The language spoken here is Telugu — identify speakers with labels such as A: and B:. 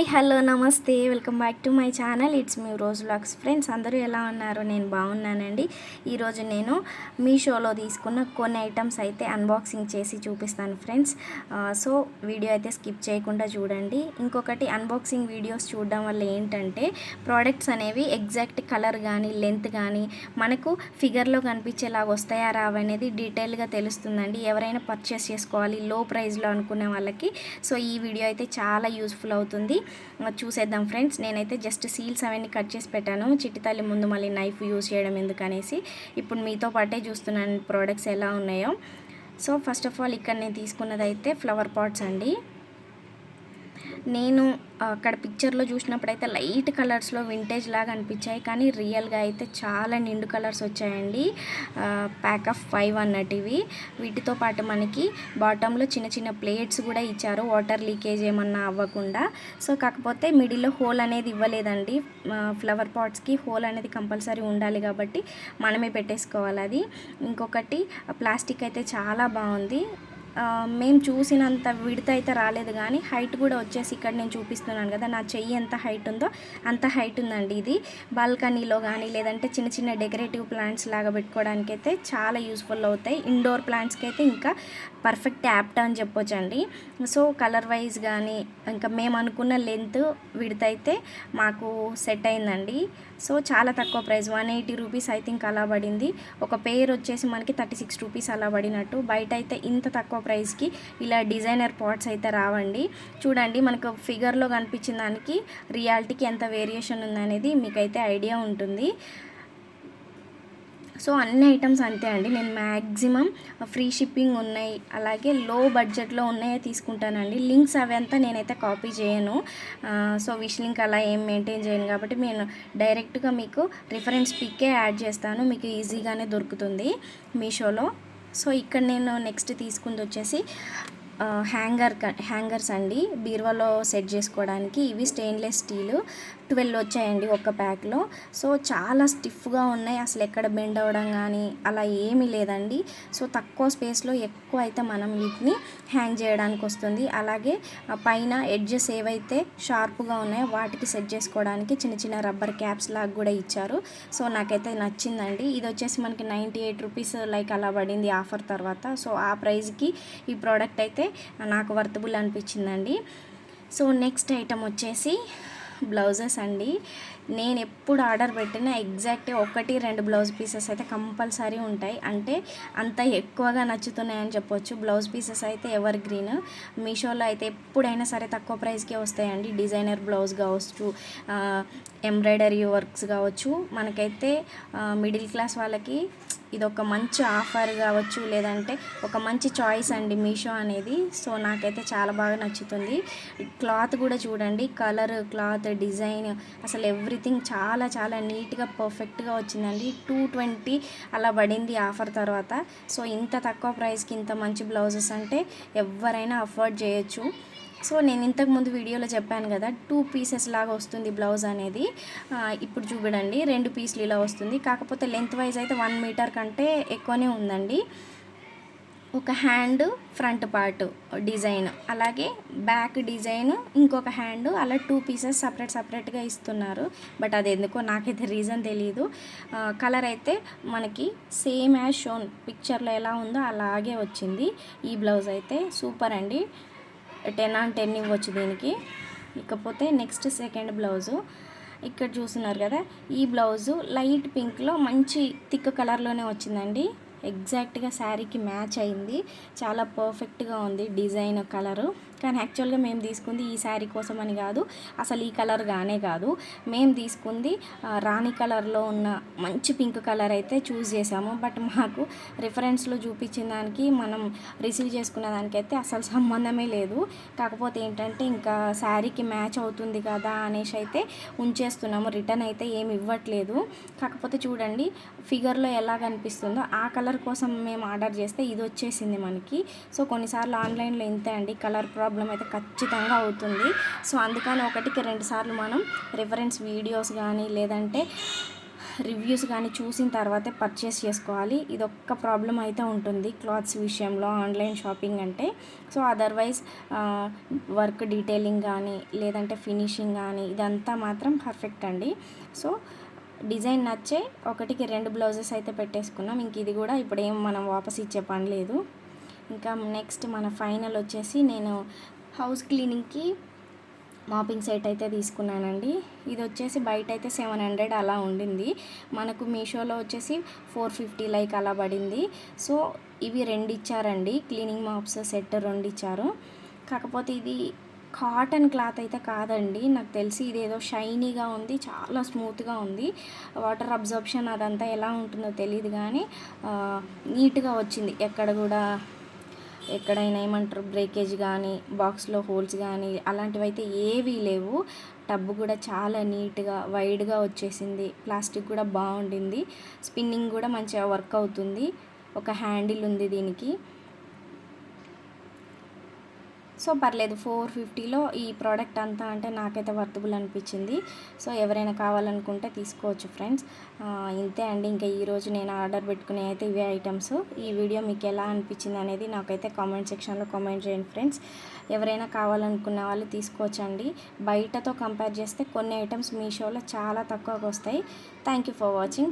A: హాయ్ హలో నమస్తే. Welcome back to my channel. It's me Roju vlogs friends. అందరూ ఎలా ఉన్నారు? నేను బాగున్నానండి. ఈరోజు నేను మీషోలో తీసుకున్న కొన్ని ఐటమ్స్ అయితే అన్బాక్సింగ్ చేసి చూపిస్తాను ఫ్రెండ్స్. సో వీడియో అయితే స్కిప్ చేయకుండా చూడండి. ఇంకొకటి అన్బాక్సింగ్ వీడియోస్ చూడడం వల్ల ఏంటంటే ప్రోడక్ట్స్ అనేవి ఎగ్జాక్ట్ కలర్ కానీ లెంత్ కానీ మనకు ఫిగర్లో కనిపించేలాగా వస్తాయా రావనేది డీటెయిల్గా తెలుస్తుందండి. ఎవరైనా పర్చేస్ చేసుకోవాలి లో ప్రైస్లో అనుకునే వాళ్ళకి. సో ఈ వీడియో అయితే చాలా యూస్ఫుల్ అవుతుంది. చూసేద్దాం ఫ్రెండ్స్. నేనైతే జస్ట్ సీల్స్ అవన్నీ కట్ చేసి పెట్టాను. చిట్టి తల్లి ముందు మళ్ళీ నైఫ్ యూజ్ చేయడం ఎందుకనేసి ఇప్పుడు మీతో పాటే చూస్తున్నాను ప్రోడక్ట్స్ ఎలా ఉన్నాయో. సో ఫస్ట్ ఆఫ్ ఆల్ ఇక్కడ నేను తీసుకున్నదైతే ఫ్లవర్ పాట్స్ అండి. నేను అక్కడ పిక్చర్లో చూసినప్పుడైతే లైట్ కలర్స్లో వింటేజ్ లాగా అనిపించాయి. కానీ రియల్గా అయితే చాలా నిండు కలర్స్ వచ్చాయండి. ప్యాక్ ఆఫ్ ఫైవ్ అన్నటివి. వీటితో పాటు మనకి బాటంలో చిన్న చిన్న ప్లేట్స్ కూడా ఇచ్చారు. వాటర్ లీకేజ్ ఏమన్నా అవ్వకుండా. సో కాకపోతే మిడిల్లో హోల్ అనేది ఇవ్వలేదండి. ఫ్లవర్ పాట్స్కి హోల్ అనేది కంపల్సరీ ఉండాలి కాబట్టి మనమే పెట్టేసుకోవాలి అది. ఇంకొకటి ప్లాస్టిక్ అయితే చాలా బాగుంది. మేము చూసినంత విడత అయితే రాలేదు కానీ హైట్ కూడా వచ్చేసి ఇక్కడ నేను చూపిస్తున్నాను కదా నా చెయ్యి ఎంత హైట్ ఉందో అంత హైట్ ఉందండి ఇది. బాల్కనీలో కానీ లేదంటే చిన్న చిన్న డెకరేటివ్ ప్లాంట్స్ లాగా పెట్టుకోవడానికి అయితే చాలా యూస్ఫుల్ అవుతాయి. ఇండోర్ ప్లాంట్స్కి అయితే ఇంకా పర్ఫెక్ట్ యాప్ట్ అని చెప్పొచ్చండి. సో కలర్ వైజ్ కానీ ఇంకా మేము అనుకున్న లెంత్ విడత అయితే మాకు సెట్ అయిందండి. సో చాలా తక్కువ price one eighty rupees I think అలా పడింది. ఒక పేర్ వచ్చేసి మనకి థర్టీ సిక్స్ రూపీస్ అలా పడినట్టు. బయట అయితే ఇంత తక్కువ ప్రైస్కి ఇలా డిజైనర్ పాట్స్ అయితే రావండి. చూడండి మనకు ఫిగర్లో కనిపించిన దానికి రియాలిటీకి ఎంత వేరియేషన్ ఉందనేది మీకైతే ఐడియా ఉంటుంది. సో అన్ని ఐటమ్స్ అంతే అండి. నేను మ్యాక్సిమం ఫ్రీ షిప్పింగ్ ఉన్నాయి అలాగే లో బడ్జెట్లో ఉన్నాయే తీసుకుంటానండి. లింక్స్ అవంతా నేనైతే కాపీ చేయను. సో విష్ లింక్ అలా ఏం మెయింటైన్ చేయను కాబట్టి నేను డైరెక్ట్గా మీకు రిఫరెన్స్ పిక్కే యాడ్ చేస్తాను. మీకు ఈజీగానే దొరుకుతుంది మీషోలో. సో ఇక్కడ నేను నెక్స్ట్ తీసుకుంది వచ్చేసి హ్యాంగర్ హ్యాంగర్స్ అండి. బీరువాలో సెట్ చేసుకోవడానికి ఇవి స్టెయిన్లెస్ స్టీలు ట్వెల్వ్ వచ్చాయండి ఒక ప్యాక్లో సో చాలా స్టిఫ్గా ఉన్నాయి. అసలు ఎక్కడ బెండ్ అవ్వడం కానీ అలా ఏమీ లేదండి. సో తక్కువ స్పేస్లో ఎక్కువ అయితే మనం వీటిని హ్యాంగ్ చేయడానికి వస్తుంది. అలాగే పైన ఎడ్జెస్ ఏవైతే షార్ప్గా ఉన్నాయో వాటికి సెట్ చేసుకోవడానికి చిన్న చిన్న రబ్బర్ క్యాప్స్ లాగా కూడా ఇచ్చారు. సో నాకైతే నచ్చిందండి. ఇది వచ్చేసి మనకి నైంటీ ఎయిట్ రూపీస్ లైక్ అలా పడింది ఆఫర్ తర్వాత. సో ఆ ప్రైస్కి ఈ ప్రోడక్ట్ అయితే నాకు వర్తబుల్ అనిపించిందండి. సో నెక్స్ట్ ఐటమ్ వచ్చేసి బ్లౌజెస్ అండి. నేను ఎప్పుడు ఆర్డర్ పెట్టిన ఎగ్జాక్ట్ ఒకటి రెండు బ్లౌజ్ పీసెస్ అయితే కంపల్సరీ ఉంటాయి. అంటే అంత ఎక్కువగా నచ్చుతున్నాయని చెప్పొచ్చు. బ్లౌజ్ పీసెస్ అయితే ఎవర్ గ్రీన్. మీషోలో అయితే ఎప్పుడైనా సరే తక్కువ ప్రైస్కే వస్తాయండి. డిజైనర్ బ్లౌజ్ కావచ్చు ఎంబ్రాయిడరీ వర్క్స్ కావచ్చు. మనకైతే మిడిల్ క్లాస్ వాళ్ళకి ఇది ఒక మంచి ఆఫర్ కావచ్చు లేదంటే ఒక మంచి చాయిస్ అండి మీషో అనేది. సో నాకైతే చాలా బాగా నచ్చుతుంది. క్లాత్ కూడా చూడండి కలర్ క్లాత్ డిజైన్ అసలు ఎవ్రీథింగ్ చాలా చాలా నీట్గా పర్ఫెక్ట్గా వచ్చిందండి. టూ ట్వంటీ అలా పడింది ఆఫర్ తర్వాత. సో ఇంత తక్కువ ప్రైస్కి ఇంత మంచి బ్లౌజెస్ అంటే ఎవరైనా అఫోర్డ్ చేయొచ్చు. సో నేను ఇంతకు ముందు వీడియోలో చెప్పాను కదా టూ పీసెస్ లాగా వస్తుంది బ్లౌజ్ అనేది. ఇప్పుడు చూడండి రెండు పీసులు ఇలా వస్తుంది. కాకపోతే లెంత్ వైజ్ అయితే వన్ మీటర్ కంటే ఎక్కువనే ఉందండి. ఒక హ్యాండ్ ఫ్రంట్ పార్ట్ డిజైన్ అలాగే బ్యాక్ డిజైన్ ఇంకొక హ్యాండ్ అలా టూ పీసెస్ సపరేట్ సపరేట్గా ఇస్తున్నారు. బట్ అది ఎందుకో నాకైతే రీజన్ తెలియదు కలర్ అయితే మనకి సేమ్ యాజ్ షోన్ పిక్చర్లో ఎలా ఉందో అలాగే వచ్చింది. ఈ బ్లౌజ్ అయితే సూపర్ అండి. టెన్ ఆన్ టెన్ ఇవ్వచ్చు దీనికి. ఇకపోతే నెక్స్ట్ సెకండ్ బ్లౌజు. ఇక్కడ చూస్తున్నారు కదా ఈ బ్లౌజు లైట్ పింక్లో మంచి థిక్ కలర్లోనే వచ్చిందండి. ఎగ్జాక్ట్గా శారీకి మ్యాచ్ అయింది. చాలా పర్ఫెక్ట్గా ఉంది డిజైన్ కలరు. కానీ యాక్చువల్గా మేము తీసుకుంది ఈ శారీ కోసం అని కాదు అసలు ఈ కలర్ గానే కాదు. మేము తీసుకుంది రాణి కలర్లో ఉన్న మంచి పింక్ కలర్ అయితే చూస్ చేసాము బట్ మాకు రిఫరెన్స్లో చూపించిన దానికి మనం రిసీవ్ చేసుకున్న దానికైతే అసలు సంబంధమే లేదు. కాకపోతే ఏంటంటే ఇంకా శారీకి మ్యాచ్ అవుతుంది కదా అనేసి అయితే ఉంచేస్తున్నాము. రిటర్న్ అయితే ఏమి ఇవ్వట్లేదు. కాకపోతే చూడండి ఫిగర్లో ఎలా కనిపిస్తుందో ఆ కలర్ కోసం మేము ఆర్డర్ చేస్తే ఇది వచ్చేసింది మనకి. సో కొన్నిసార్లు ఆన్లైన్లో ఇంతే అండి. కలర్ ప్రాబ్లం అయితే ఖచ్చితంగా అవుతుంది. సో అందుకని ఒకటికి రెండు సార్లు మనం రిఫరెన్స్ వీడియోస్ కానీ లేదంటే రివ్యూస్ కానీ చూసిన తర్వాతే పర్చేస్ చేసుకోవాలి. ఇది ఒక్క ప్రాబ్లం అయితే ఉంటుంది క్లాత్స్ విషయంలో ఆన్లైన్ షాపింగ్ అంటే. సో అదర్వైజ్ వర్క్ డీటెయిలింగ్ కానీ లేదంటే ఫినిషింగ్ కానీ ఇదంతా మాత్రం పర్ఫెక్ట్ అండి. సో డిజైన్ నచ్చే ఒకటికి రెండు బ్లౌజెస్ అయితే పెట్టేసుకున్నాం. ఇంక ఇది కూడా ఇప్పుడు ఏం మనం వాపస్ ఇచ్చే పని లేదు. ఇంకా నెక్స్ట్ మన ఫైనల్ వచ్చేసి నేను హౌస్ క్లీనింగ్కి మాపింగ్ సెట్ అయితే తీసుకున్నానండి. ఇది వచ్చేసి బయట అయితే సెవెన్ హండ్రెడ్ అలా ఉండింది. మనకు మీషోలో వచ్చేసి ఫోర్ ఫిఫ్టీ లైక్ అలా పడింది. సో ఇవి రెండు ఇచ్చారండి. క్లీనింగ్ మాప్స్ సెట్ రెండు ఇచ్చారు. కాకపోతే ఇది కాటన్ క్లాత్ అయితే కాదండి. నాకు తెలిసి ఇదేదో షైనీగా ఉంది చాలా స్మూత్గా ఉంది. వాటర్ అబ్జర్ప్షన్ అదంతా ఎలా ఉంటుందో తెలియదు కానీ నీట్గా వచ్చింది. ఎక్కడ కూడా ఎక్కడైనా ఏమంటారు బ్రేకేజ్ కానీ బాక్స్లో హోల్స్ కానీ అలాంటివి అయితే ఏవీ లేవు. టబ్ కూడా చాలా నీట్గా వైడ్గా వచ్చేసింది. ప్లాస్టిక్ కూడా బాగుండింది. స్పిన్నింగ్ కూడా మంచిగా వర్క్ అవుతుంది. ఒక హ్యాండిల్ ఉంది దీనికి. సో పర్లేదు ఫోర్ ఫిఫ్టీలో ఈ ప్రోడక్ట్ అంతా అంటే నాకైతే వర్తబుల్ అనిపించింది. సో ఎవరైనా కావాలనుకుంటే తీసుకోవచ్చు ఫ్రెండ్స్. ఇంతే అండి. ఇంకా ఈరోజు నేను ఆర్డర్ పెట్టుకునే అయితే ఇవే ఐటమ్స్. ఈ వీడియో మీకు ఎలా అనిపించింది అనేది నాకైతే కామెంట్ సెక్షన్లో కామెంట్ చేయండి ఫ్రెండ్స్. ఎవరైనా కావాలనుకున్న వాళ్ళు తీసుకోవచ్చండి. బయటతో కంపేర్ చేస్తే కొన్ని ఐటమ్స్ మీషోలో చాలా తక్కువగా వస్తాయి. Thank you for watching.